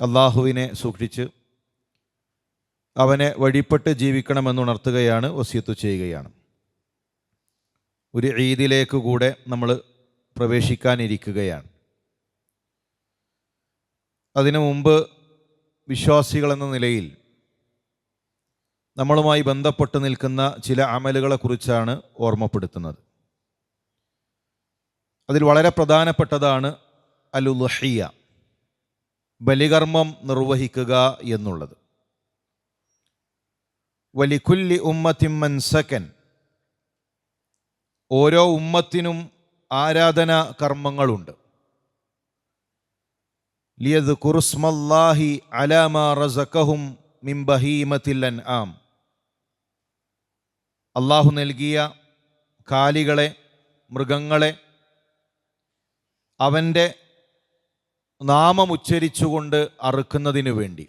അള്ളാഹുവിനെ സൂക്ഷിച്ച് അവനെ വഴിപ്പെട്ട് ജീവിക്കണമെന്നുണർത്തുകയാണ് വസിയത്ത് ചെയ്യുകയാണ്. ഒരു ഈദിലേക്ക് കൂടെ നമ്മൾ പ്രവേശിക്കാനിരിക്കുകയാണ്. അതിനു മുമ്പ് വിശ്വാസികളെന്ന നിലയിൽ നമ്മളുമായി ബന്ധപ്പെട്ട് നിൽക്കുന്ന ചില അമലുകളെക്കുറിച്ചാണ് ഓർമ്മപ്പെടുത്തുന്നത്. അതിൽ വളരെ പ്രധാനപ്പെട്ടതാണ് അലുലഹിയ ബലികർമ്മം നിർവഹിക്കുക എന്നുള്ളത്. വലിക്കുല്ലി ഉമ്മത്തിമ്മൻ സക്കൻ ഓരോ ഉമ്മത്തിനും ആരാധന കർമ്മങ്ങളുണ്ട്. ലിയത് കുറുസ്മല്ലാഹി അലാമ റസക്കഹും മിംബഹീമത്തില്ലൻ ആം അള്ളാഹു നൽകിയ കാലികളെ മൃഗങ്ങളെ അവന്റെ നാമം ഉച്ചരിച്ചുകൊണ്ട് അറുക്കുന്നതിന് വേണ്ടി.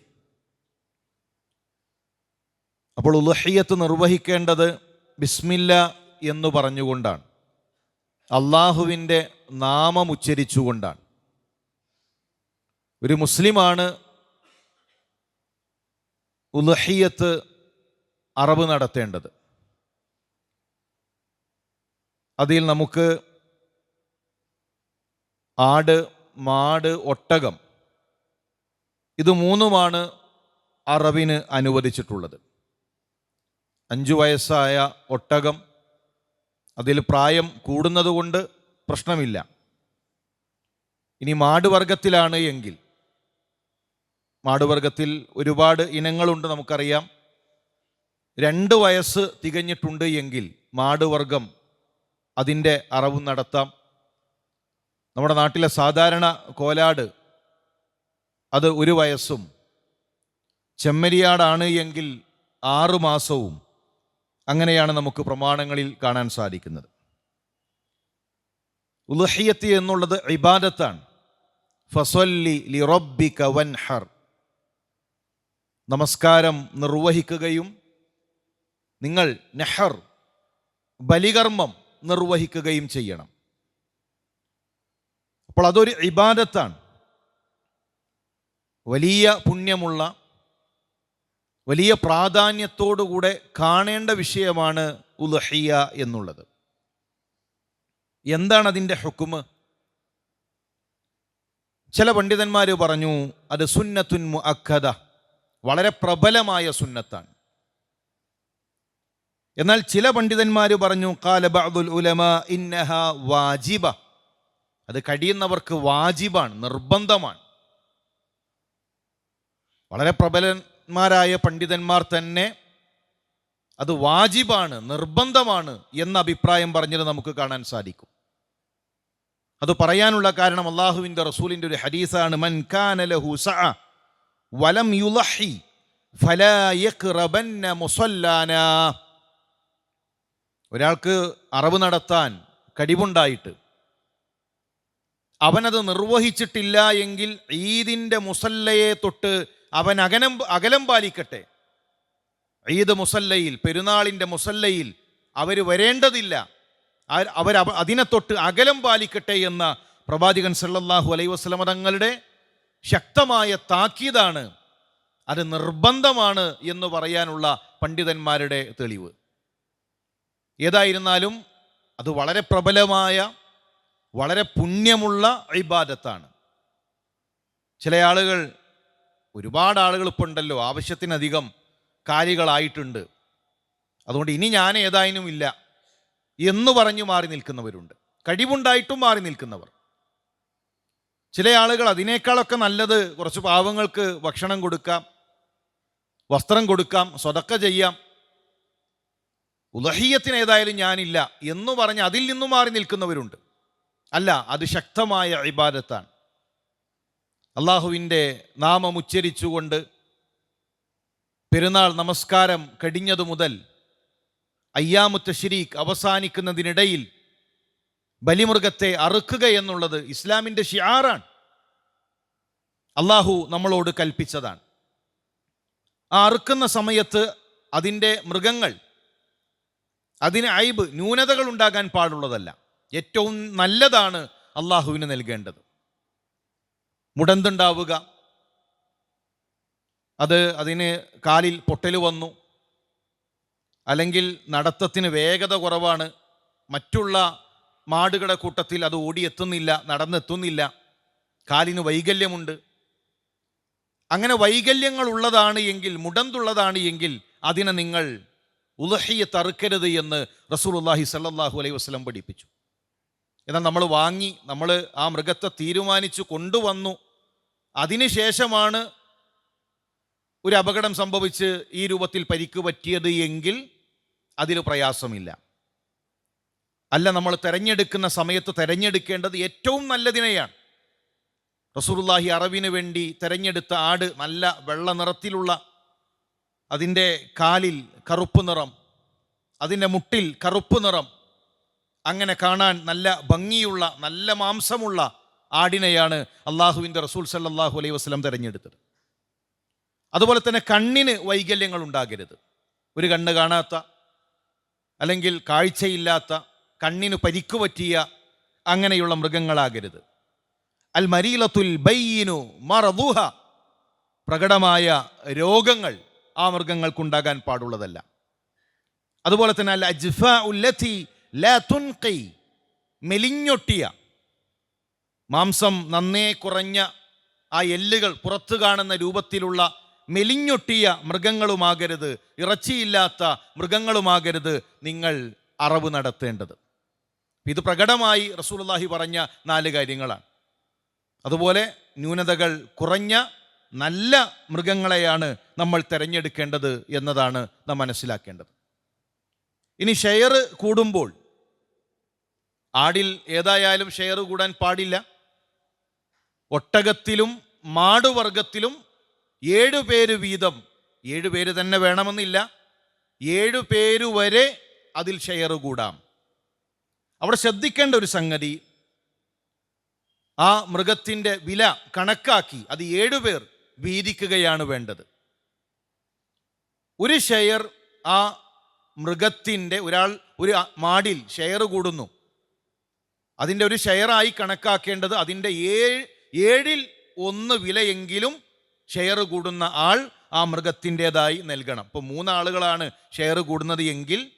അപ്പോൾ ഉലഹിയത്ത് നിർവഹിക്കേണ്ടത് ബിസ്മില്ല എന്ന് പറഞ്ഞുകൊണ്ടാണ്. അള്ളാഹുവിന്റെ നാമം ഉച്ചരിച്ചുകൊണ്ടാണ്. ഒരു മുസ്ലിമാണ് ഉലഹിയത്ത് അറബ് നടത്തേണ്ടത്. അതിൽ നമുക്ക് ആട് മാട് ഒട്ടകം. ഇത് മൂന്നുമാണ് അറബിന് അനുവദിച്ചിട്ടുള്ളത്. അഞ്ചു വയസ്സായ ഒട്ടകം അതിൽ പ്രായം കൂടുന്നതുകൊണ്ട് പ്രശ്നമില്ല. ഇനി മാടുവർഗത്തിലാണ് എങ്കിൽ. മാടുവർഗത്തിൽ ഒരുപാട് ഇനങ്ങളുണ്ട് നമുക്കറിയാം. രണ്ട് വയസ്സ് തികഞ്ഞിട്ടുണ്ട് എങ്കിൽ മാടുവർഗം അതിന്റെ അറവ് നടത്താം. നമ്മുടെ നാട്ടിലെ സാധാരണ കോലാട് അത് ഒരു വയസ്സും ചെമ്മരിയാടാണ് എങ്കിൽ ആറു മാസവും അങ്ങനെയാണ് നമുക്ക് പ്രമാണങ്ങളിൽ കാണാൻ സാധിക്കുന്നത്. ഉലഹിയത്തി എന്നുള്ളത് ഇബാദത്താണ്. ഫസൊല്ലി ലി കവൻ വൻഹർ. നമസ്കാരം നിർവഹിക്കുകയും നിങ്ങൾ നെഹർ ബലികർമ്മം നിർവഹിക്കുകയും ചെയ്യണം. അപ്പോൾ അതൊരു ഇബാദത്താണ്. വലിയ പുണ്യമുള്ള വലിയ പ്രാധാന്യത്തോടുകൂടെ കാണേണ്ട വിഷയമാണ് ഉലഹിയ എന്നുള്ളത്. എന്താണ് അതിന്റെ ഹുക്കുമ്? ചില പണ്ഡിതന്മാർ പറഞ്ഞു അത് സുന്നത്തുൻ മുഅക്കദ വളരെ പ്രബലമായ സുന്നത്താണ്. എന്നാൽ ചില പണ്ഡിതന്മാർ പറഞ്ഞു കാല ബഅദുൽ ഉലമ ഇന്നഹ വാജിബ. അത് കഴിയുന്നവർക്ക് വാജിബാണ് നിർബന്ധമാണ്. വളരെ പ്രബലന്മാരായ പണ്ഡിതന്മാർ തന്നെ അത് വാജിബാണ് നിർബന്ധമാണ് എന്ന അഭിപ്രായം പറഞ്ഞത് നമുക്ക് കാണാൻ സാധിക്കും. അത് പറയാനുള്ള കാരണം അള്ളാഹുവിന്റെ റസൂലിന്റെ ഒരു ഹരീസാണ് മൻ കാന ലഹു സഅ വലം യുലഹി ഫലാ യഖ്റബന്ന മുസല്ലാന. ഒരാൾക്ക് അറിവ് നടത്താൻ കഴിവുണ്ടായിട്ട് അവനത് നിർവഹിച്ചിട്ടില്ല എങ്കിൽ ഈദിന്റെ മുസല്ലയെ തൊട്ട് അവൻ അകനം അകലം പാലിക്കട്ടെ. ഈദ് മുസല്ലയിൽ പെരുന്നാളിന്റെ മുസല്ലയിൽ അവർ വരേണ്ടതില്ല. അവർ അതിനെ തൊട്ട് അകലം പാലിക്കട്ടെ എന്ന പ്രവാചകൻ സല്ലല്ലാഹു അലൈ വസ്ലമ തങ്ങളുടെ ശക്തമായ താക്കീതാണ്. അത് നിർബന്ധമാണ് എന്ന് പറയാനുള്ള പണ്ഡിതന്മാരുടെ തെളിവ്. ഏതായിരുന്നാലും അത് വളരെ പ്രബലമായ വളരെ പുണ്യമുള്ള ഇബാദത്താണ്. ചില ആളുകൾ ഒരുപാട് ആളുകൾ ഇപ്പോൾ ഉണ്ടല്ലോ ആവശ്യത്തിനധികം കാര്യങ്ങളായിട്ടുണ്ട്. അതുകൊണ്ട് ഇനി ഞാൻ ഏതായാലും ഇല്ല എന്ന് പറഞ്ഞു മാറി നിൽക്കുന്നവരുണ്ട്. കഴിവുണ്ടായിട്ടും മാറി നിൽക്കുന്നവർ. ചില ആളുകൾ അതിനേക്കാളൊക്കെ നല്ലത് കുറച്ച് പാവങ്ങൾക്ക് ഭക്ഷണം കൊടുക്കാം വസ്ത്രം കൊടുക്കാം സ്വതക്ക ചെയ്യാം. ഉലഹീയത്തിന് ഏതായാലും ഞാനില്ല എന്ന് പറഞ്ഞ് അതിൽ നിന്നും മാറി നിൽക്കുന്നവരുണ്ട്. അല്ല അത് ശക്തമായ ഇബാദത്താണ്. അള്ളാഹുവിന്റെ നാമം ഉച്ചരിച്ചുകൊണ്ട് പെരുന്നാൾ നമസ്കാരം കടിഞ്ഞതു മുതൽ അയ്യാമുത്ത ഷിരീഖ് അവസാനിക്കുന്നതിനിടയിൽ ബലിമൃഗത്തെ അറുക്കുക എന്നുള്ളത് ഇസ്ലാമിന്റെ ഷിയാറാണ് അള്ളാഹു നമ്മളോട് കൽപ്പിച്ചതാണ്. ആ അറുക്കുന്ന സമയത്ത് അതിന്റെ മൃഗങ്ങൾ അതിന് ഐബ് ന്യൂനതകൾ ഉണ്ടാകാൻ പാടുള്ളതല്ല. ഏറ്റവും നല്ലതാണ് അള്ളാഹുവിന് നൽകേണ്ടത്. മുടന്തുണ്ടാവുക. അത് അതിന് കാലിൽ പൊട്ടൽ വന്നു. അല്ലെങ്കിൽ നടത്തത്തിന് വേഗത കുറവാണ്. മറ്റുള്ള മാടുകളുടെ കൂട്ടത്തിൽ അത് ഓടിയെത്തുന്നില്ല നടന്നെത്തുന്നില്ല. കാലിന് വൈകല്യമുണ്ട്. അങ്ങനെ വൈകല്യങ്ങൾ ഉള്ളതാണ് എങ്കിൽ മുടന്തുള്ളതാണ് എങ്കിൽ അതിനെ നിങ്ങൾ ഉലഹിയെ തറുക്കരുത് എന്ന് റസൂൽ റസൂലുള്ളാഹി സല്ലാഹു അലൈഹി വസ്ലം പഠിപ്പിച്ചു. എന്നാൽ നമ്മൾ വാങ്ങി നമ്മൾ ആ മൃഗത്തെ തീരുമാനിച്ചു കൊണ്ടുവന്നു. അതിനുശേഷമാണ് ഒരു അപകടം സംഭവിച്ച് ഈ രൂപത്തിൽ പരിക്ക് പറ്റിയത് എങ്കിൽ അതിൽ പ്രയാസമില്ല. അല്ല നമ്മൾ തിരഞ്ഞെടുക്കുന്ന സമയത്ത് തിരഞ്ഞെടുക്കേണ്ടത് ഏറ്റവും നല്ലതിനെയാണ് റസൂലുള്ളാഹി അറവിന് വേണ്ടി തിരഞ്ഞെടുത്ത ആട് നല്ല വെള്ള നിറത്തിലുള്ള അതിന്റെ കാലിൽ കറുപ്പ് നിറം അതിന്റെ മുട്ടിൽ കറുപ്പ് നിറം അങ്ങനെ കാണാൻ നല്ല ഭംഗിയുള്ള നല്ല മാംസമുള്ള ആടിനെയാണ് അള്ളാഹുവിന്റെ റസൂൽ സല്ലാഹു അലൈഹി വസ്ലം തിരഞ്ഞെടുത്തത്. അതുപോലെ തന്നെ കണ്ണിന് വൈകല്യങ്ങൾ ഉണ്ടാകരുത്. ഒരു കണ്ണ് കാണാത്ത അല്ലെങ്കിൽ കാഴ്ചയില്ലാത്ത കണ്ണിന് പരിക്കു പറ്റിയ അങ്ങനെയുള്ള മൃഗങ്ങളാകരുത്. അൽ മരീലത്തുൽ ബയ്യിനു മറദൂഹ പ്രകടമായ രോഗങ്ങൾ ആ മൃഗങ്ങൾക്കുണ്ടാകാൻ പാടുള്ളതല്ല. അതുപോലെ തന്നെ അൽ അജ്ഫ ഉല്ലത്തി ലാ തുൻഖി മെലിഞ്ഞൊട്ടിയ. മാംസം നന്നേ കുറഞ്ഞ ആ എല്ലുകൾ പുറത്തു കാണുന്ന രൂപത്തിലുള്ള മെലിഞ്ഞൊട്ടിയ മൃഗങ്ങളുമാകരുത് ഇറച്ചിയില്ലാത്ത മൃഗങ്ങളുമാകരുത് നിങ്ങൾ അറവ് നടത്തേണ്ടത്. ഇത് പ്രകടമായി റസൂലുള്ളാഹി പറഞ്ഞ നാല് കാര്യങ്ങളാണ്. അതുപോലെ ന്യൂനതകൾ കുറഞ്ഞ നല്ല മൃഗങ്ങളെയാണ് നമ്മൾ തിരഞ്ഞെടുക്കേണ്ടത് എന്നതാണ് നാം മനസ്സിലാക്കേണ്ടത്. ഇനി ഷെയർ കൂടുമ്പോൾ ആടിൽ ഏതായാലും ഷെയർ കൂടാൻ പാടില്ല. ഒട്ടകത്തിലും മാടുവർഗത്തിലും ഏഴു പേര് വീതം. ഏഴു പേര് തന്നെ വേണമെന്നില്ല. ഏഴു പേര് വരെ അതിൽ ഷെയർ കൂടാം. അവിടെ ശ്രദ്ധിക്കേണ്ട ഒരു സംഗതി. ആ മൃഗത്തിന്റെ വില കണക്കാക്കി അത് ഏഴുപേർ വീതിക്കുകയാണ് വേണ്ടത്. ഒരു ഷെയർ ആ മൃഗത്തിന്റെ ഒരാൾ ഒരു മാടിൽ ഷെയർ കൂടുന്നു. അതിന്റെ ഒരു ഷെയറായി കണക്കാക്കേണ്ടത് അതിന്റെ ഏഴ് ഏഴിൽ ഒന്ന് വിലയെങ്കിലും ഷെയർ കൂടുന്ന ആൾ ആ മൃഗത്തിന്റേതായി നൽകണം. ഇപ്പോൾ മൂന്നാളുകളാണ് ഷെയർ കൂടുന്നത് എങ്കിൽ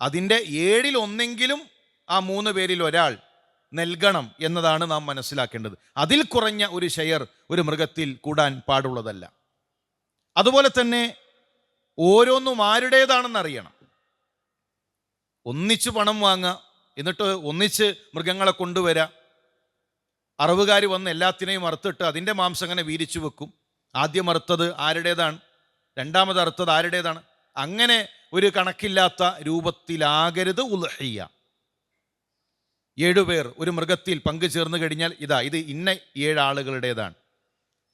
അതിന്റെ ഏഴിൽ ഒന്നെങ്കിലും ആ മൂന്ന് പേരിൽ ഒരാൾ നൽകണം എന്നതാണ് നാം മനസ്സിലാക്കേണ്ടത്. അതിൽ കുറഞ്ഞ ഒരു ഷെയർ ഒരു മൃഗത്തിൽ കൂടാൻ പാടുള്ളതല്ല. അതുപോലെ തന്നെ ഓരോന്നും ആരുടേതാണെന്ന് അറിയണം. ഒന്നിച്ചു പണം വാങ്ങുക എന്നിട്ട് ഒന്നിച്ച് മൃഗങ്ങളെ കൊണ്ടുവരാം. അറവുകാർ വന്ന് എല്ലാത്തിനെയും അറുത്തിട്ട് അതിന്റെ മാംസം അങ്ങനെ വീരിച്ചു വെക്കും. ആദ്യം അറുത്തത് ആരുടേതാണ്? രണ്ടാമത് അറുത്തത് ആരുടേതാണ്? അങ്ങനെ ഒരു കണക്കില്ലാത്ത രൂപത്തിലാകരുത് ഉൽഹിയ ഏഴുപേർ ഒരു മൃഗത്തിൽ പങ്കു ചേർന്ന് കഴിഞ്ഞാൽ ഇതാ ഇത് ഇന്ന ഏഴാളുകളുടേതാണ്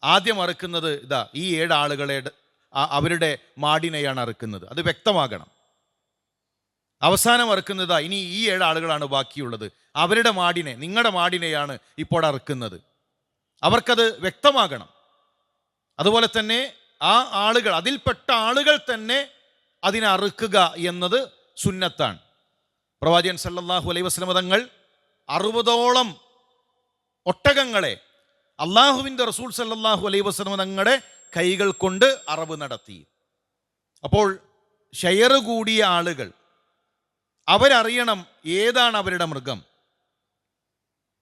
ആദ്യം അറുക്കുന്നത് ഇതാ ഈ ഏഴാളുകളുടെ അവരുടെ മാടിനെയാണ് അറുക്കുന്നത്. അത് വ്യക്തമാകണം. അവസാനം അറുക്കുന്നത് ഇനി ഈ ഏഴ് ആളുകളാണ് ബാക്കിയുള്ളത്. അവരുടെ മാടിനെ നിങ്ങളുടെ മാടിനെയാണ് ഇപ്പോൾ അറുക്കുന്നത്. അവർക്കത് വ്യക്തമാകണം. അതുപോലെ തന്നെ ആ ആളുകൾ അതിൽപ്പെട്ട ആളുകൾ തന്നെ അതിനെ അറുക്കുക എന്നത് സുന്നത്താണ്. പ്രവാചകൻ സല്ലാഹു അലൈ വസല്ലമ തങ്ങൾ അറുപതോളം ഒട്ടകങ്ങളെ അള്ളാഹുവിന്റെ റസൂൽ സല്ലാഹു അലൈ വസല്ലമ തങ്ങളുടെ കൈകൾ കൊണ്ട് അറവ് നടത്തി. അപ്പോൾ ഷെയർ കൂടിയ ആളുകൾ അവരറിയണം ഏതാണ് അവരുടെ മൃഗം.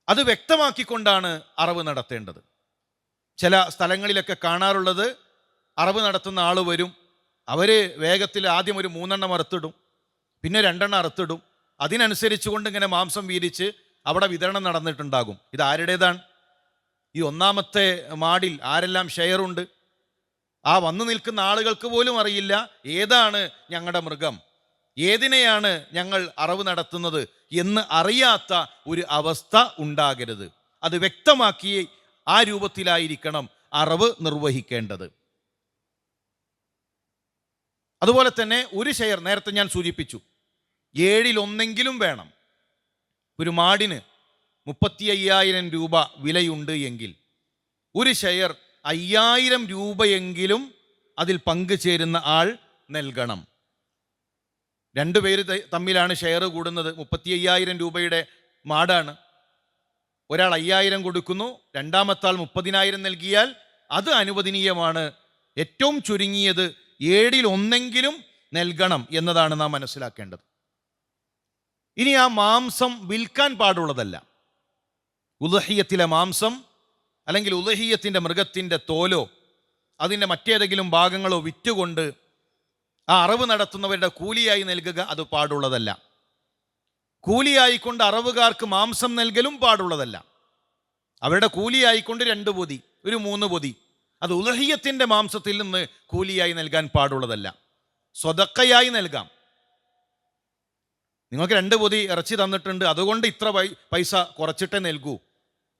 അത് വ്യക്തമാക്കിക്കൊണ്ടാണ് അറവ് നടത്തേണ്ടത്. ചില സ്ഥലങ്ങളിലൊക്കെ കാണാറുള്ളത് അറവ് നടത്തുന്ന ആൾ വരും. അവർ വേഗത്തിൽ ആദ്യം ഒരു മൂന്നെണ്ണം അറുത്തിടും. പിന്നെ രണ്ടെണ്ണം അറുത്തിടും. അതിനനുസരിച്ച് കൊണ്ട് ഇങ്ങനെ മാംസം വീരിച്ച് അവിടെ വിതരണം നടന്നിട്ടുണ്ടാകും. ഇത് ആരുടേതാണ്? ഈ ഒന്നാമത്തെ മാടിൽ ആരെല്ലാം ഷെയറുണ്ട്? ആ വന്നു നിൽക്കുന്ന ആളുകൾക്ക് പോലും അറിയില്ല ഏതാണ് ഞങ്ങളുടെ മൃഗം. ഏതിനെയാണ് ഞങ്ങൾ അറിവ് നടത്തുന്നത് എന്ന് അറിയാത്ത ഒരു അവസ്ഥ ഉണ്ടാകരുത്. അത് വ്യക്തമാക്കി ആ രൂപത്തിലായിരിക്കണം അറിവ് നിർവഹിക്കേണ്ടത്. അതുപോലെ തന്നെ ഒരു ഷെയർ നേരത്തെ ഞാൻ സൂചിപ്പിച്ചു. ഏഴിൽ ഒന്നെങ്കിലും വേണം. ഒരു മാടിന് മുപ്പത്തി അയ്യായിരം രൂപ വിലയുണ്ട് എങ്കിൽ ഒരു ഷെയർ അയ്യായിരം രൂപയെങ്കിലും അതിൽ പങ്കുചേരുന്ന ആൾ നൽകണം. രണ്ടു പേര് തമ്മിലാണ് ഷെയർ കൂടുന്നത്. മുപ്പത്തി അയ്യായിരം രൂപയുടെ മാടാണ്. ഒരാൾ അയ്യായിരം കൊടുക്കുന്നു രണ്ടാമത്താൾ മുപ്പതിനായിരം നൽകിയാൽ അത് അനുവദനീയമാണ്. ഏറ്റവും ചുരുങ്ങിയത് ഏഴിൽ ഒന്നെങ്കിലും നൽകണം എന്നതാണ് നാം മനസ്സിലാക്കേണ്ടത്. ഇനി ആ മാംസം വിൽക്കാൻ പാടുള്ളതല്ല. ഉദഹീയത്തിലെ മാംസം അല്ലെങ്കിൽ ഉദഹീയത്തിന്റെ മൃഗത്തിന്റെ തോലോ അതിന്റെ മറ്റേതെങ്കിലും ഭാഗങ്ങളോ വിറ്റുകൊണ്ട് ആ അറിവ് നടത്തുന്നവരുടെ കൂലിയായി നൽകുക അത് പാടുള്ളതല്ല. കൂലിയായിക്കൊണ്ട് അറവുകാർക്ക് മാംസം നൽകലും പാടുള്ളതല്ല. അവരുടെ കൂലിയായിക്കൊണ്ട് രണ്ട് പൊതി ഒരു മൂന്ന് പൊതി അത് ഉലഹിയത്തിന്റെ മാംസത്തിൽ നിന്ന് കൂലിയായി നൽകാൻ പാടുള്ളതല്ല. സ്വതക്കയായി നൽകാം. നിങ്ങൾക്ക് രണ്ട് പൊതി ഇറച്ചി തന്നിട്ടുണ്ട് അതുകൊണ്ട് ഇത്ര പൈസ കുറച്ചിട്ടേ നൽകൂ.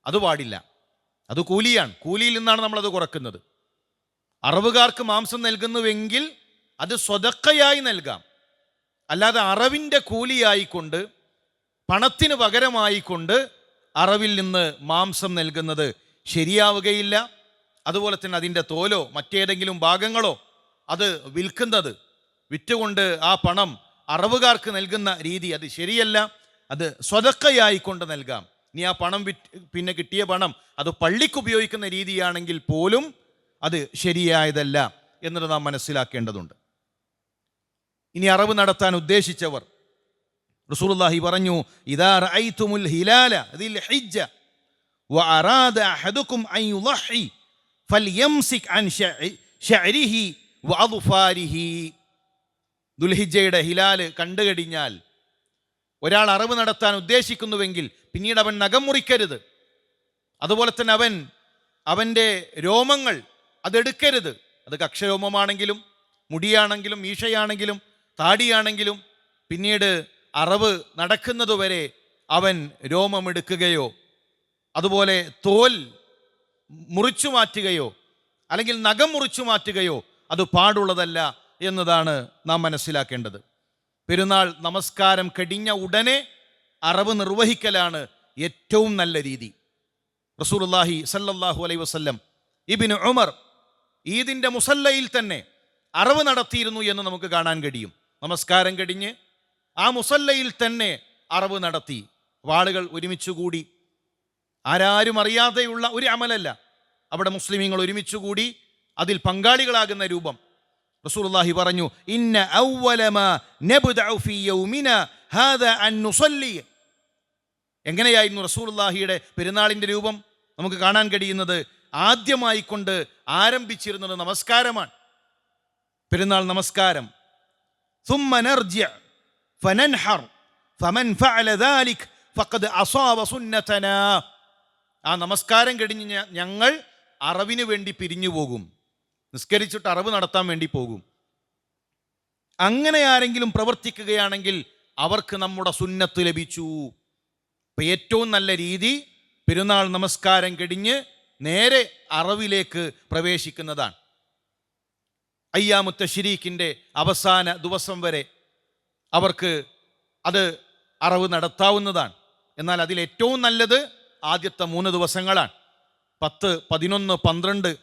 അത് പാടില്ല. അത് കൂലിയാണ്. കൂലിയിൽ നിന്നാണ് നമ്മളത് കുറക്കുന്നത്. അറവുകാർക്ക് മാംസം നൽകുന്നുവെങ്കിൽ അത് സ്വതക്കയായി നൽകാം. അല്ലാതെ അറവിന്റെ കൂലിയായിക്കൊണ്ട് പണത്തിന് പകരമായിക്കൊണ്ട് അറവിൽ നിന്ന് മാംസം നൽകുന്നത് ശരിയാവുകയില്ല. അതുപോലെ തന്നെ അതിന്റെ തോലോ മറ്റേതെങ്കിലും ഭാഗങ്ങളോ അത് വിൽക്കുന്നത് വിറ്റുകൊണ്ട് ആ പണം അറവുകാർക്ക് നൽകുന്ന രീതി അത് ശരിയല്ല. അത് സ്വതക്കയായിക്കൊണ്ട് നൽകാം. ഇനി ആ പണം വിറ്റ് പിന്നെ കിട്ടിയ പണം അത് പള്ളിക്ക് ഉപയോഗിക്കുന്ന രീതിയാണെങ്കിൽ പോലും അത് ശരിയായതല്ല എന്നത് നാം മനസ്സിലാക്കേണ്ടതുണ്ട്. ഇനി അറിവ് നടത്താൻ ഉദ്ദേശിച്ചവർ. റസൂലുള്ളാഹി പറഞ്ഞു ഇദാ റഅയ്തുമുൽ ഹിലാല ദിൽ ഹിജ്ജ വഅറാദ അഹദുക്കും അൻ യുളഹി ഫൽയംസിക് അൻ ശഅരിഹി വഅദ്ഫാരിഹി ദുൽഹിജ്ജയുടെ ഹിലാൽ കണ്ടു കഴിഞ്ഞാൽ ഒരാൾ അറിവ് നടത്താൻ ഉദ്ദേശിക്കുന്നുവെങ്കിൽ പിന്നീട് അവൻ നഖം മുറിക്കരുത്. അതുപോലെ തന്നെ അവൻ അവന്റെ രോമങ്ങൾ അതെടുക്കരുത്. അത് കക്ഷരോമമാണെങ്കിലും മുടിയാണെങ്കിലും മീശയാണെങ്കിലും താടിയാണെങ്കിലും പിന്നീട് അറവ് നടക്കുന്നതുവരെ അവൻ രോമമെടുക്കുകയോ അതുപോലെ തോൽ മുറിച്ചു മാറ്റുകയോ അല്ലെങ്കിൽ നഖം മുറിച്ചു മാറ്റുകയോ അത് പാടുള്ളതല്ല എന്നതാണ് നാം മനസ്സിലാക്കേണ്ടത്. പെരുന്നാൾ നമസ്കാരം കടിഞ്ഞ ഉടനെ അറവ് നിർവഹിക്കലാണ് ഏറ്റവും നല്ല രീതി. റസൂലുള്ളാഹി സല്ലല്ലാഹു അലൈ വസ്ല്ലം ഇബിന് ഉമർ ഈദിന്റെ മുസല്ലയിൽ തന്നെ അറവ് നടത്തിയിരുന്നു എന്ന് നമുക്ക് കാണാൻ കഴിയും. നമസ്കാരം കഴിഞ്ഞ് ആ മുസല്ലയിൽ തന്നെ അറവ് നടത്തി. വാളുകൾ ഒരുമിച്ചുകൂടി ആരാരും അറിയാതെയുള്ള ഒരു അമലല്ല. അവിടെ മുസ്ലിമീങ്ങൾ ഒരുമിച്ചുകൂടി അതിൽ പങ്കാളികളാകുന്ന രൂപം. റസൂലുള്ളാഹി പറഞ്ഞു ഇന്ന എങ്ങനെയായിരുന്നു റസൂലുള്ളാഹിയുടെ പെരുന്നാളിന്റെ രൂപം? നമുക്ക് കാണാൻ കഴിയുന്നത് ആദ്യമായി കൊണ്ട് ആരംഭിച്ചിരുന്നത് നമസ്കാരമാണ്. പെരുന്നാൾ നമസ്കാരം. ثم نرجع فننحر فمن فعل ذلك فقد أصاب سنتنا ആ നമസ്കാരം കഴിഞ്ഞ് ഞ- ഞങ്ങൾ അറവിന് വേണ്ടി പിരിഞ്ഞു പോകും നിസ്കരിച്ചിട്ട് അറിവ് നടത്താൻ വേണ്ടി പോകും അങ്ങനെ ആരെങ്കിലും പ്രവർത്തിക്കുകയാണെങ്കിൽ അവർക്ക് നമ്മുടെ സുന്നത്ത് ലഭിച്ചു ഇപ്പൊ ഏറ്റവും നല്ല രീതി പെരുന്നാൾ നമസ്കാരം കഴിഞ്ഞ് നേരെ അറവിലേക്ക് പ്രവേശിക്കുന്നതാണ് അയ്യാമുത്ത ഷിരീഖിന്റെ അവസാന ദിവസം വരെ അവർക്ക് അത് അറവ് നടത്താവുന്നതാണ്. എന്നാൽ അതിൽ ഏറ്റവും നല്ലത് ആദ്യത്തെ മൂന്ന് ദിവസങ്ങളാണ്. പത്ത് പതിനൊന്ന് പന്ത്രണ്ട്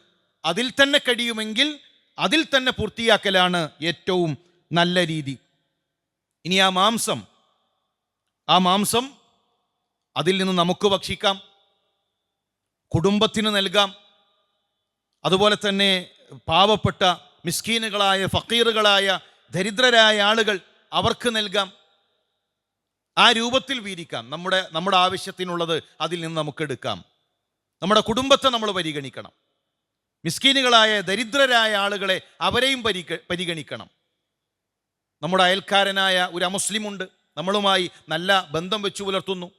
അതിൽ തന്നെ കഴിയുമെങ്കിൽ അതിൽ തന്നെ പൂർത്തിയാക്കലാണ് ഏറ്റവും നല്ല രീതി. ഇനി ആ മാംസം. ആ മാംസം അതിൽ നിന്ന് നമുക്ക് ഭക്ഷിക്കാം. കുടുംബത്തിന് നൽകാം. അതുപോലെ തന്നെ പാവപ്പെട്ട മിസ്കീനുകളായ ഫക്കീറുകളായ ദരിദ്രരായ ആളുകൾ അവർക്ക് നൽകാം. ആ രൂപത്തിൽ വീരിക്കാം നമ്മുടെ നമ്മുടെ ആവശ്യത്തിനുള്ളത് അതിൽ നിന്ന് നമുക്ക് എടുക്കാം. നമ്മുടെ കുടുംബത്തെ നമ്മൾ പരിഗണിക്കണം. മിസ്കീനുകളായ ദരിദ്രരായ ആളുകളെ അവരെയും പരിഗ പരിഗണിക്കണം. നമ്മുടെ അയൽക്കാരനായ ഒരു അമുസ്ലിമുണ്ട്. നമ്മളുമായി നല്ല ബന്ധം വെച്ചു പുലർത്തുന്നു.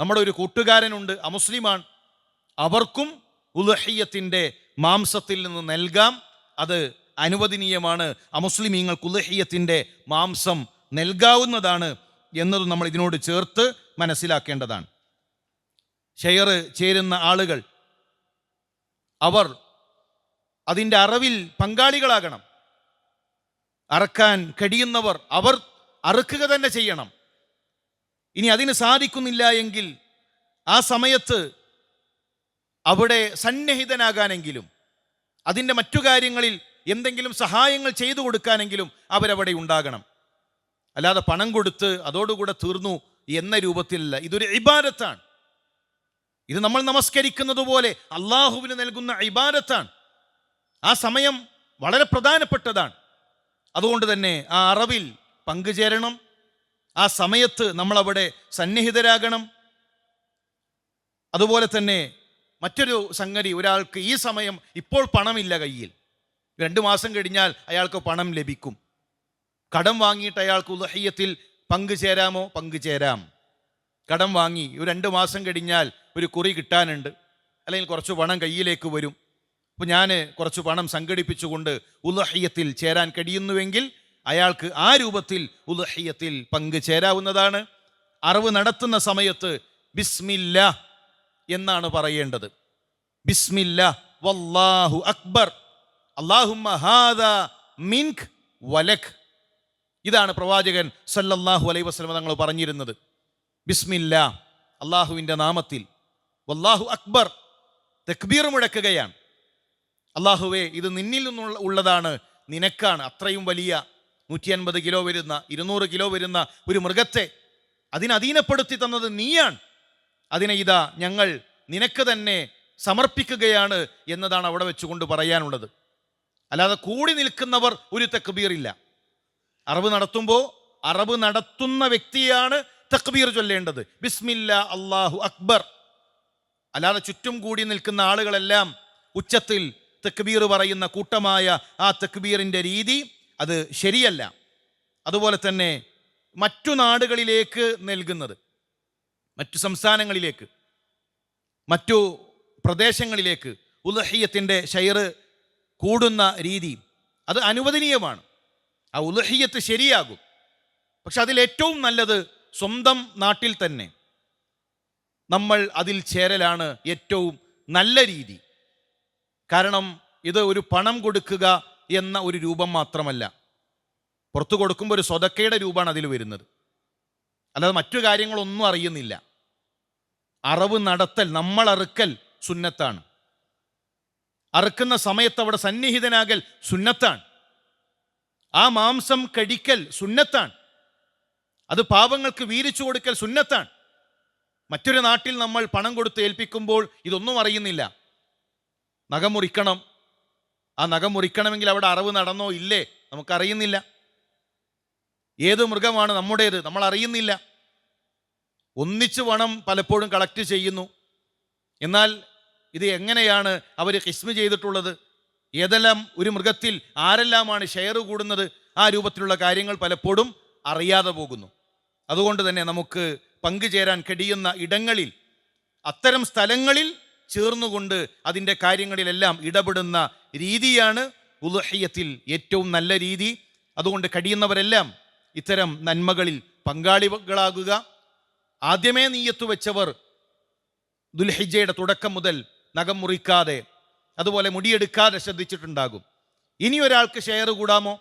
നമ്മുടെ ഒരു കൂട്ടുകാരനുണ്ട് അമുസ്ലിമാണ്. അവർക്കും ഉദഹയ്യത്തിന്റെ മാംസത്തിൽ നിന്ന് നൽകാം. അത് അനുവദനീയമാണ്. അമുസ്ലിമീങ്ങൾക്ക് കുലഹിയത്തിന്റെ മാംസം നൽകാവുന്നതാണ് എന്നത് നമ്മൾ ഇതിനോട് ചേർത്ത് മനസ്സിലാക്കേണ്ടതാണ്. ഷെയർ ചേരുന്ന ആളുകൾ അവർ അതിന്റെ അറിവിൽ പങ്കാളികളാകണം. അറക്കാൻ കഴിയുന്നവർ അവർ അറുക്കുക തന്നെ ചെയ്യണം. ഇനി അതിന് സാധിക്കുന്നില്ല എങ്കിൽ ആ സമയത്ത് അവിടെ സന്നിഹിതനാകാനെങ്കിലും അതിന്റെ മറ്റു കാര്യങ്ങളിൽ എന്തെങ്കിലും സഹായങ്ങൾ ചെയ്തു കൊടുക്കാനെങ്കിലും അവരവിടെ ഉണ്ടാകണം. അല്ലാതെ പണം കൊടുത്ത് അതോടുകൂടെ തീർന്നു എന്ന രൂപത്തിലല്ല. ഇതൊരു ഇബാരത്താണ് ഇത് നമ്മൾ നമസ്കരിക്കുന്നത് പോലെ അള്ളാഹുവിന് നൽകുന്ന ഇബാരത്താണ് ആ സമയം വളരെ പ്രധാനപ്പെട്ടതാണ്. അതുകൊണ്ട് തന്നെ ആ അറിവിൽ പങ്കുചേരണം ആ സമയത്ത് നമ്മളവിടെ സന്നിഹിതരാകണം. അതുപോലെ തന്നെ മറ്റൊരു സംഗതി ഒരാൾക്ക് ഈ സമയം ഇപ്പോൾ പണമില്ല കയ്യിൽ. രണ്ട് മാസം കഴിഞ്ഞാൽ അയാൾക്ക് പണം ലഭിക്കും. കടം വാങ്ങിയിട്ട് അയാൾക്ക് ഉലഹയ്യത്തിൽ പങ്കുചേരാമോ പങ്കുചേരാം കടം വാങ്ങി ഒരു രണ്ട് മാസം കഴിഞ്ഞാൽ ഒരു കുറി കിട്ടാനുണ്ട്. അല്ലെങ്കിൽ കുറച്ച് പണം കയ്യിലേക്ക് വരും. അപ്പോൾ ഞാൻ കുറച്ച് പണം സംഘടിപ്പിച്ചുകൊണ്ട് ഉദഹയ്യത്തിൽ ചേരാൻ കഴിയുന്നുവെങ്കിൽ അയാൾക്ക് ആ രൂപത്തിൽ ഉലഹയ്യത്തിൽ പങ്കുചേരാവുന്നതാണ് അറിവ് നടത്തുന്ന സമയത്ത് ബിസ്മില്ല എന്നാണ് പറയേണ്ടത്. ബിസ്മില്ല വല്ലാഹു അക്ബർ. മിൻഖ് വലഖ്. ഇതാണ് പ്രവാചകൻ സല്ലല്ലാഹു അലൈഹി വസ്ലമ തങ്ങൾ പറഞ്ഞിരുന്നത്. ബിസ്മില്ല അള്ളാഹുവിന്റെ നാമത്തിൽ. വല്ലാഹു അക്ബർ തക്ബീർ മുഴക്കുകയാണ് അള്ളാഹുവേ ഇത് നിന്നിൽ നിന്നുള്ള ഉള്ളതാണ് നിനക്കാണ്. അത്രയും വലിയ നൂറ്റി അൻപത് കിലോ വരുന്ന ഇരുന്നൂറ് കിലോ വരുന്ന ഒരു മൃഗത്തെ അതിനധീനപ്പെടുത്തി തന്നത് നീയാണ്. അതിനെ ഇതാ ഞങ്ങൾ നിനക്ക് തന്നെ സമർപ്പിക്കുകയാണ് എന്നതാണ് അവിടെ വെച്ചുകൊണ്ട് പറയാനുള്ളത്. അല്ലാതെ കൂടി നിൽക്കുന്നവർ ഒരു തക്ബീറില്ല. അറബ് നടത്തുമ്പോൾ അറബ് നടത്തുന്ന വ്യക്തിയാണ് തക്ബീർ ചൊല്ലേണ്ടത്. ബിസ്മില്ല അള്ളാഹു അക്ബർ. അല്ലാതെ ചുറ്റും കൂടി നിൽക്കുന്ന ആളുകളെല്ലാം ഉച്ചത്തിൽ തക്ബീർ പറയുന്ന കൂട്ടമായ ആ തക്ബീറിന്റെ രീതി അത് ശരിയല്ല. അതുപോലെ തന്നെ മറ്റു നാടുകളിലേക്ക് നൽകുന്നത്. മറ്റു സംസ്ഥാനങ്ങളിലേക്ക് മറ്റു പ്രദേശങ്ങളിലേക്ക് ഉലഹിയത്തിന്റെ ഷെയറ് കൂടുന്ന രീതി അത് അനുവദനീയമാണ്. ആ ഉലഹിയത്ത് ശരിയാകും. പക്ഷെ അതിലേറ്റവും നല്ലത് സ്വന്തം നാട്ടിൽ തന്നെ നമ്മൾ അതിൽ ചേരലാണ് ഏറ്റവും നല്ല രീതി. കാരണം ഇത് ഒരു പണം കൊടുക്കുക എന്ന ഒരു രൂപം മാത്രമല്ല. പുറത്തു കൊടുക്കുമ്പോൾ ഒരു സ്വതക്കയുടെ രൂപമാണ് അതിൽ വരുന്നത്. അല്ലാതെ മറ്റു കാര്യങ്ങളൊന്നും അറിയുന്നില്ല. അറവ് നടത്തൽ നമ്മൾ അറുക്കൽ സുന്നത്താണ്. അറുക്കുന്ന സമയത്ത് അവിടെ സന്നിഹിതനാകൽ സുന്നത്താണ്. ആ മാംസം കഴിക്കൽ സുന്നത്താണ്. അത് പാവങ്ങൾക്ക് വീരിച്ചു കൊടുക്കൽ സുന്നത്താണ്. മറ്റൊരു നാട്ടിൽ നമ്മൾ പണം കൊടുത്ത് ഏൽപ്പിക്കുമ്പോൾ ഇതൊന്നും അറിയുന്നില്ല. നഖം മുറിക്കണം. ആ നഖം മുറിക്കണമെങ്കിൽ അവിടെ അറിവ് നടന്നോ ഇല്ലേ? നമുക്കറിയുന്നില്ല. ഏത് മൃഗമാണ് നമ്മുടേത്? നമ്മൾ അറിയുന്നില്ല ഒന്നിച്ച് പണം പലപ്പോഴും കളക്ട് ചെയ്യുന്നു. എന്നാൽ ഇത് എങ്ങനെയാണ് അവർ കിസ്മ ചെയ്തിട്ടുള്ളത്? ഏതെല്ലാം ഒരു മൃഗത്തിൽ ആരെല്ലാമാണ് ഷെയർ കൂടുന്നത്? ആ രൂപത്തിലുള്ള കാര്യങ്ങൾ പലപ്പോഴും അറിയാതെ പോകുന്നു. അതുകൊണ്ട് തന്നെ നമുക്ക് പങ്കുചേരാൻ കഴിയുന്ന ഇടങ്ങളിൽ അത്തരം സ്ഥലങ്ങളിൽ ചേർന്നുകൊണ്ട് അതിന്റെ കാര്യങ്ങളിലെല്ലാം ഇടപെടുന്ന രീതിയാണ് ഉലുഹയ്യത്തിൽ ഏറ്റവും നല്ല രീതി. അതുകൊണ്ട് കഴിയുന്നവരെല്ലാം ഇത്തരം നന്മകളിൽ പങ്കാളികളാകുക. ആദ്യമേ നീയത്ത് വെച്ചവർ ദുൽഹിജയുടെ തുടക്കം മുതൽ നഖം മുറിക്കാതെ അതുപോലെ മുടിയെടുക്കാതെ ശ്രദ്ധിച്ചിട്ടുണ്ടാകും. ഇനി ഒരാൾക്ക് ഷെയർ കൂടാമോ?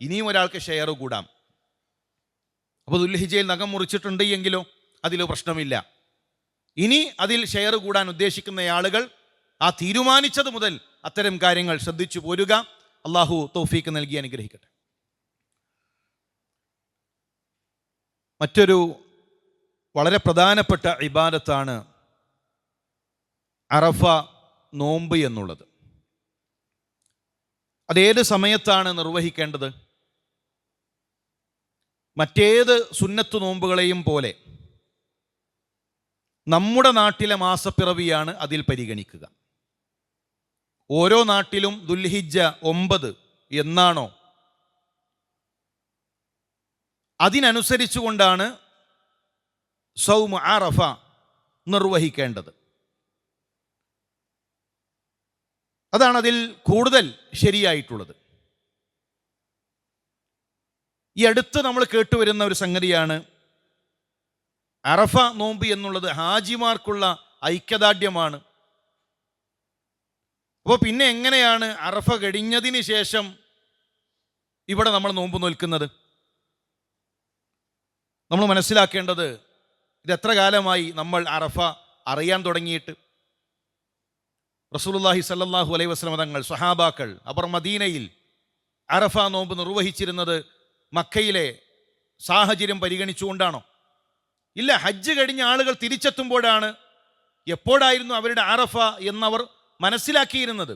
ഇനിയും ഒരാൾക്ക് ഷെയർ കൂടാം. അപ്പോൾ ദുൽഹിജയിൽ നഖം മുറിച്ചിട്ടുണ്ട് എങ്കിലോ അതിൽ പ്രശ്നമില്ല. ഇനി അതിൽ ഷെയർ കൂടാൻ ഉദ്ദേശിക്കുന്ന ആളുകൾ ആ തീരുമാനിച്ചത് മുതൽ അത്തരം കാര്യങ്ങൾ ശ്രദ്ധിച്ചു പോരുക. അള്ളാഹു തോഫീക്ക് നൽകി അനുഗ്രഹിക്കട്ടെ. മറ്റൊരു വളരെ പ്രധാനപ്പെട്ട ഇബാദത്താണ് അറഫ നോമ്പ് എന്നുള്ളത്. അതേത് സമയത്താണ് നിർവഹിക്കേണ്ടത്? മറ്റേത് സുന്നത്ത് നോമ്പുകളെയും പോലെ നമ്മുടെ നാട്ടിലെ മാസപ്പിറവിയാണ് അതിൽ പരിഗണിക്കുക. ഓരോ നാട്ടിലും ദുൽഹിജ ഒമ്പത് എന്നാണോ? അതിനനുസരിച്ചുകൊണ്ടാണ് സൗമ ആറഫ നിർവഹിക്കേണ്ടത്. അതാണ് അതിൽ കൂടുതൽ ശരിയായിട്ടുള്ളത്. ഈ അടുത്ത് നമ്മൾ കേട്ടുവരുന്ന ഒരു സംഗതിയാണ് അറഫ നോമ്പ് എന്നുള്ളത് ഹാജിമാർക്കുള്ള ഐക്യദാർഢ്യമാണ്. അപ്പോൾ പിന്നെ എങ്ങനെയാണ് അറഫ കഴിഞ്ഞതിന് ശേഷം ഇവിടെ നമ്മൾ നോമ്പ് നോൽക്കുന്നത്? നമ്മൾ മനസ്സിലാക്കേണ്ടത് ഇത് എത്ര കാലമായി നമ്മൾ അറഫ അറിയാൻ തുടങ്ങിയിട്ട്? റസൂലുള്ളാഹി സല്ലല്ലാഹു അലൈഹി വസല്ലം തങ്ങൾ സ്വഹാബാക്കൾ അവർ മദീനയിൽ അറഫ നോമ്പ് നിർവഹിച്ചിരുന്നത് മക്കയിലെ സാഹചര്യം പരിഗണിച്ചുകൊണ്ടാണോ? ഇല്ല ഹജ്ജ് കഴിഞ്ഞ ആളുകൾ തിരിച്ചെത്തുമ്പോഴാണ് എപ്പോഴായിരുന്നു അവരുടെ അറഫ എന്നവർ മനസ്സിലാക്കിയിരുന്നത്?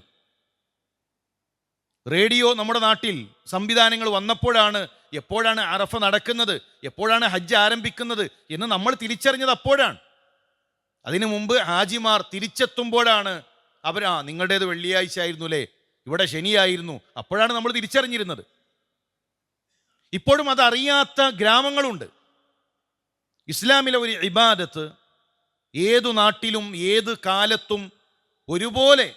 റേഡിയോ നമ്മുടെ നാട്ടിൽ സംവിധാനങ്ങൾ വന്നപ്പോഴാണ് എപ്പോഴാണ് അറഫ നടക്കുന്നത്? എപ്പോഴാണ് ഹജ്ജ് ആരംഭിക്കുന്നത്? എന്ന് നമ്മൾ തിരിച്ചറിഞ്ഞത് അപ്പോഴാണ്. അതിനു മുമ്പ് ഹാജിമാർ തിരിച്ചെത്തുമ്പോഴാണ് അവർ ആ നിങ്ങളുടേത് വെള്ളിയാഴ്ച ആയിരുന്നു അല്ലേ ഇവിടെ ശനിയായിരുന്നു. അപ്പോഴാണ് നമ്മൾ തിരിച്ചറിഞ്ഞിരുന്നത്. ഇപ്പോഴും അതറിയാത്ത ഗ്രാമങ്ങളുണ്ട്. ഇസ്ലാമിലെ ഒരു ഇബാദത്ത് ഏതു നാട്ടിലും ഏത് കാലത്തും ഒരുപോലെ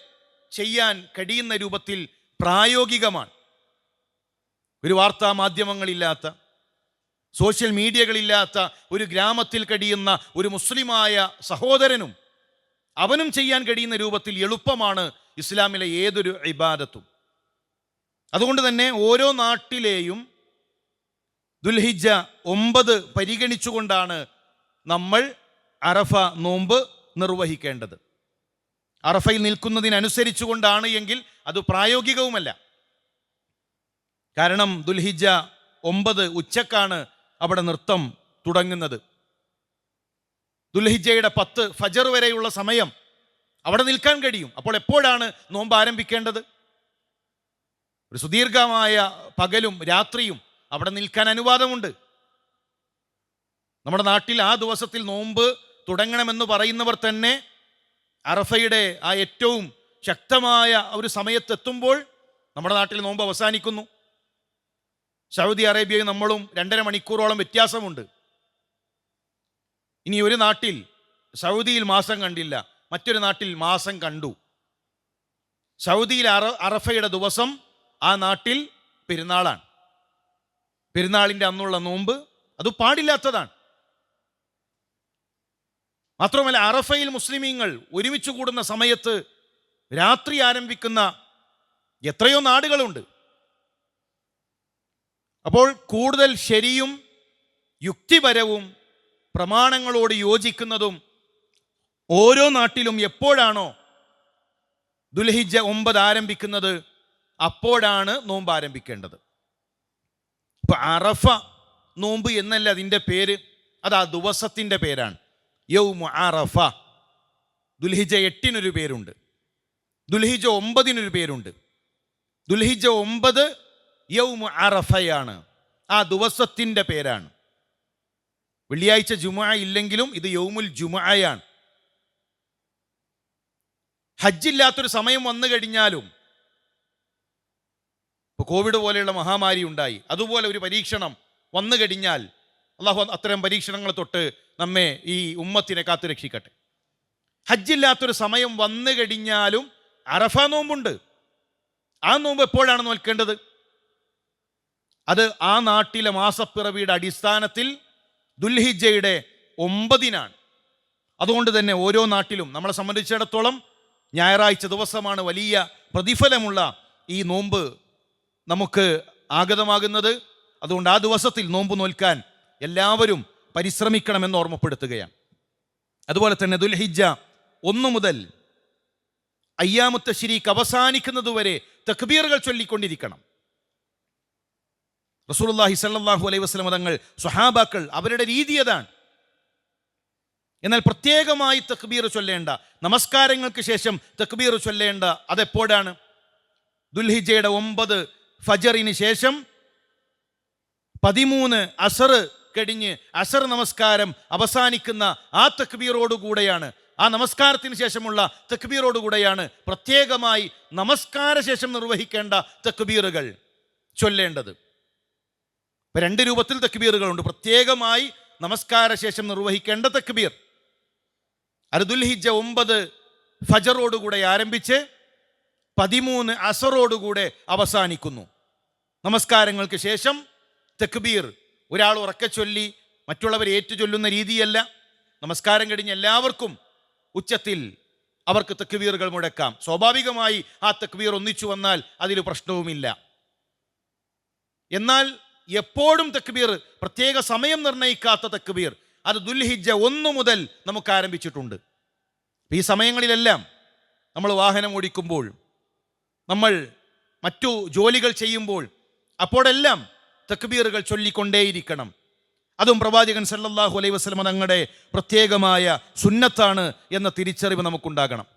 ചെയ്യാൻ കഴിയുന്ന രൂപത്തിൽ പ്രായോഗികമാണ്. ഒരു വാർത്താ മാധ്യമങ്ങളില്ലാത്ത സോഷ്യൽ മീഡിയകളില്ലാത്ത ഒരു ഗ്രാമത്തിൽ കഴിയുന്ന ഒരു മുസ്ലിമായ സഹോദരനും അവനും ചെയ്യാൻ കഴിയുന്ന രൂപത്തിൽ എളുപ്പമാണ് ഇസ്ലാമിലെ ഏതൊരു ഇബാദത്തും. അതുകൊണ്ട് തന്നെ ഓരോ നാട്ടിലെയും ദുൽഹിജ ഒമ്പത് പരിഗണിച്ചുകൊണ്ടാണ് നമ്മൾ അറഫ നോമ്പ് നിർവഹിക്കേണ്ടത്. അറഫയിൽ നിൽക്കുന്നതിനനുസരിച്ചുകൊണ്ടാണ് എങ്കിൽ അത് പ്രായോഗികവുമല്ല. കാരണം ദുൽഹിജ ഒമ്പത് ഉച്ചക്കാണ് അവിടെ നൃത്തം തുടങ്ങുന്നത്. ദുൽഹിജയുടെ പത്ത് ഫജർ വരെയുള്ള സമയം അവിടെ നിൽക്കാൻ കഴിയും. അപ്പോൾ എപ്പോഴാണ് നോമ്പ് ആരംഭിക്കേണ്ടത്? ഒരു സുദീർഘമായ പകലും രാത്രിയും അവിടെ നിൽക്കാൻ അനുവാദമുണ്ട്. നമ്മുടെ നാട്ടിൽ ആ ദിവസത്തിൽ നോമ്പ് തുടങ്ങണമെന്ന് പറയുന്നവർ തന്നെ അറഫയുടെ ആ ഏറ്റവും ശക്തമായ ഒരു സമയത്തെത്തുമ്പോൾ നമ്മുടെ നാട്ടിൽ നോമ്പ് അവസാനിക്കുന്നു. സൗദി അറേബ്യയും നമ്മളും രണ്ടര മണിക്കൂറോളം വ്യത്യാസമുണ്ട്. ഇനി ഒരു നാട്ടിൽ സൗദിയിൽ മാസം കണ്ടില്ല മറ്റൊരു നാട്ടിൽ മാസം കണ്ടു. സൗദിയിൽ അറ അറഫയുടെ ദിവസം ആ നാട്ടിൽ പെരുന്നാളാണ്. പെരുന്നാളിന്റെ അന്നുള്ള നോമ്പ് അത് പാടില്ലാത്തതാണ്. മാത്രമല്ല അറഫയിൽ മുസ്ലിമീങ്ങൾ ഒരുമിച്ച് കൂടുന്ന സമയത്ത് രാത്രി ആരംഭിക്കുന്ന എത്രയോ നാടുകളുണ്ട്. അപ്പോൾ കൂടുതൽ ശരിയും യുക്തിപരവും പ്രമാണങ്ങളോട് യോജിക്കുന്നതും ഓരോ നാട്ടിലും എപ്പോഴാണോ ദുൽഹിജ ഒമ്പത് ആരംഭിക്കുന്നത് അപ്പോഴാണ് നോമ്പ് ആരംഭിക്കേണ്ടത്. ഇപ്പൊ അറഫ നോമ്പ് എന്നല്ല അതിന്റെ പേര് അത് ആ ദിവസത്തിന്റെ പേരാണ്. യൗമു അറഫ. ദുൽഹിജ എട്ടിനൊരു പേരുണ്ട്. ദുൽഹിജ ഒമ്പതിനൊരു പേരുണ്ട്. ദുൽഹിജ ഒമ്പത് യൗമു അറഫയാണ്. ആ ദിവസത്തിന്റെ പേരാണ്. വെള്ളിയാഴ്ച ജുമ ഇല്ലെങ്കിലും ഇത് യൗമുൽ ജുമയാണ് ഹജ്ജില്ലാത്തൊരു സമയം വന്നു കഴിഞ്ഞാലും ഇപ്പോൾ കോവിഡ് പോലെയുള്ള മഹാമാരി ഉണ്ടായി. അതുപോലെ ഒരു പരീക്ഷണം വന്നു കഴിഞ്ഞാൽ അള്ളാഹു അത്തരം പരീക്ഷണങ്ങൾ തൊട്ട് നമ്മെ ഈ ഉമ്മത്തിനെ കാത്തു രക്ഷിക്കട്ടെ. ഹജ്ജില്ലാത്തൊരു സമയം വന്നു കഴിഞ്ഞാലും അറഫ നോമ്പുണ്ട്. ആ നോമ്പ് എപ്പോഴാണ് നോൽക്കേണ്ടത്? അത് ആ നാട്ടിലെ മാസപ്പിറവിയുടെ അടിസ്ഥാനത്തിൽ ദുൽഹിജയുടെ ഒമ്പതിനാണ്. അതുകൊണ്ട് തന്നെ ഓരോ നാട്ടിലും നമ്മളെ സംബന്ധിച്ചിടത്തോളം ഞായറാഴ്ച ദിവസമാണ് വലിയ പ്രതിഫലമുള്ള ഈ നോമ്പ് നമുക്ക് ആഗതമാകുന്നത്. അതുകൊണ്ട് ആ ദിവസത്തിൽ നോമ്പ് നോൽക്കാൻ എല്ലാവരും പരിശ്രമിക്കണമെന്ന് ഓർമ്മപ്പെടുത്തുകയാണ്. അതുപോലെ തന്നെ ദുൽഹിജ ഒന്നു മുതൽ അയ്യാമുത്ത ശരീക്ക് അവസാനിക്കുന്നതുവരെ തക്ബീറുകൾ ചൊല്ലിക്കൊണ്ടിരിക്കണം. റസൂലുള്ളാഹി സല്ലല്ലാഹു അലൈഹി വസല്ലം തങ്ങൾ സ്വഹാബാക്കൾ അവരുടെ രീതി അതാണ്. എന്നാൽ പ്രത്യേകമായി തക്ബീർ ചൊല്ലേണ്ട നമസ്കാരങ്ങൾക്ക് ശേഷം തക്ബീർ ചൊല്ലേണ്ട അതെപ്പോഴാണ്? ദുൽഹിജയുടെ ഒമ്പത് ഫജറിന് ശേഷം പതിമൂന്ന് അസർ കഴിഞ്ഞ് അസർ നമസ്കാരം അവസാനിക്കുന്ന ആ തക്ബീറോടുകൂടെയാണ്. ആ നമസ്കാരത്തിന് ശേഷമുള്ള തക്ബീറോടുകൂടെയാണ് പ്രത്യേകമായി നമസ്കാര ശേഷം നിർവഹിക്കേണ്ട തക്ബീറുകൾ ചൊല്ലേണ്ടത്. ഇപ്പൊ രണ്ട് രൂപത്തിൽ തക്ബീറുകളുണ്ട്. പ്രത്യേകമായി നമസ്കാര ശേഷം നിർവഹിക്കേണ്ട തക്ബീർ. അർദുൽഹിജ ഒമ്പത് ഫജറോടുകൂടെ ആരംഭിച്ച് പതിമൂന്ന് അസറോടുകൂടെ അവസാനിക്കുന്നു. നമസ്കാരങ്ങൾക്ക് ശേഷം തക്ബീർ. ഒരാൾ ഉറക്കെ ചൊല്ലി മറ്റുള്ളവർ ഏറ്റു ചൊല്ലുന്ന രീതിയല്ല. നമസ്കാരം കഴിഞ്ഞ് എല്ലാവർക്കും ഉച്ചത്തിൽ അവർക്ക് തക്ബീറുകൾ മുടക്കാം. സ്വാഭാവികമായി ആ തക്ബീർ ഒന്നിച്ചു വന്നാൽ അതിൽ പ്രശ്നവുമില്ല. എന്നാൽ എപ്പോഴും തക്ബീർ പ്രത്യേക സമയം നിർണയിക്കാത്ത തക്ബീർ. അത് ദുൽഹിജ ഒന്ന് മുതൽ നമുക്ക് ആരംഭിച്ചിട്ടുണ്ട്. ഈ സമയങ്ങളിലെല്ലാം നമ്മൾ വാഹനം ഓടിക്കുമ്പോൾ നമ്മൾ മറ്റു ജോലികൾ ചെയ്യുമ്പോൾ അപ്പോഴെല്ലാം തക്ബീറുകൾ ചൊല്ലിക്കൊണ്ടേയിരിക്കണം. അതും പ്രവാചകൻ സല്ലല്ലാഹു അലൈഹി വസ്ലമ തങ്ങളുടെ പ്രത്യേകമായ സുന്നത്താണ് എന്ന തിരിച്ചറിവ് നമുക്കുണ്ടാകണം.